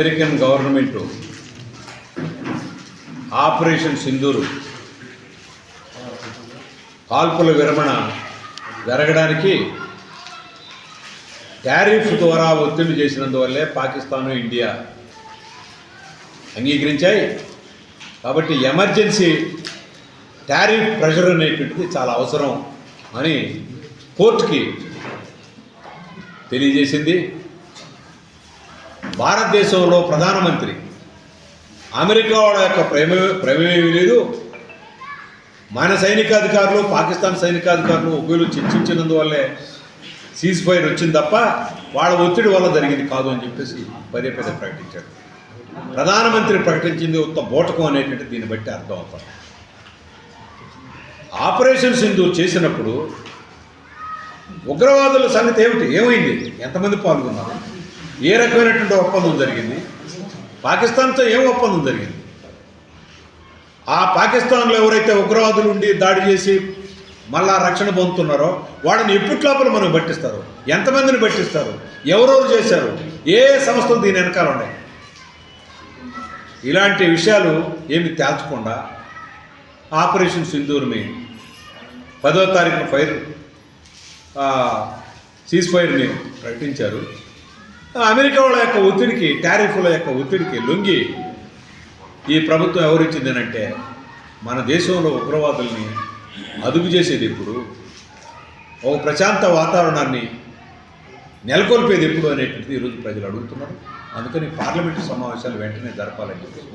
American government operation Sindoor కాల్పుల విరమణ జరగడానికి టారిఫ్ ద్వారా ఒత్తిడి చేసినందువల్లే పాకిస్తాను ఇండియా అంగీకరించాయి. కాబట్టి ఎమర్జెన్సీ టారిఫ్ ప్రెషర్ అనేటువంటిది చాలా అవసరం అని కోర్టుకి తెలియజేసింది. భారతదేశంలో ప్రధానమంత్రి. అమెరికా వాళ్ళ యొక్క ప్రమేయం ప్రమేయం లేదు. మన సైనికాధికారులు పాకిస్తాన్ సైనికాధికారులు ఉభయలు చర్చించినందువల్లే సీజ్ ఫైర్ వచ్చింది తప్ప వాళ్ళ ఒత్తిడి వల్ల జరిగింది కాదు అని చెప్పేసి పదే పదే ప్రకటించాడు ప్రధానమంత్రి ప్రకటించింది ఉత్త బోటకం అనేటువంటి దీన్ని బట్టి అర్థం అవుతుంది. ఆపరేషన్ సింధు చేసినప్పుడు ఉగ్రవాదుల సంగతి ఏమిటి? ఏమైంది? ఎంతమంది పాల్గొన్నారు? ఏ రకమైనటువంటి ఒప్పందం జరిగింది? పాకిస్తాన్తో ఏం ఒప్పందం జరిగింది? ఆ పాకిస్తాన్లో ఎవరైతే ఉగ్రవాదులు ఉండి దాడి చేసి మళ్ళా రక్షణ పొందుతున్నారో వాళ్ళని ఎప్పట్లోపల మనం పట్టిస్తారు? ఎంతమందిని పట్టిస్తారు? ఎవరెవరు చేశారు? ఏ ఏ సంస్థలు దీని వెనకాల ఉన్నాయి? ఇలాంటి విషయాలు ఏమి తేల్చకుండా ఆపరేషన్ సింధూర్ని పదో తారీఖున ఫైర్ సీజ్ ఫైర్ని ప్రకటించారు అమెరికా వాళ్ళ యొక్క ఒత్తిడికి టారిఫ్ల యొక్క ఒత్తిడికి లొంగి ఈ ప్రభుత్వం ఎవరిచ్చిందనంటే మన దేశంలో ఉగ్రవాదుల్ని అదుపు చేసేది ఎప్పుడు? ఒక ప్రశాంత వాతావరణాన్ని నెలకొల్పేది ఎప్పుడు అనేటువంటిది ఈరోజు ప్రజలు అడుగుతున్నారు. అందుకని పార్లమెంటు సమావేశాలు వెంటనే జరపాలని చెప్పేసి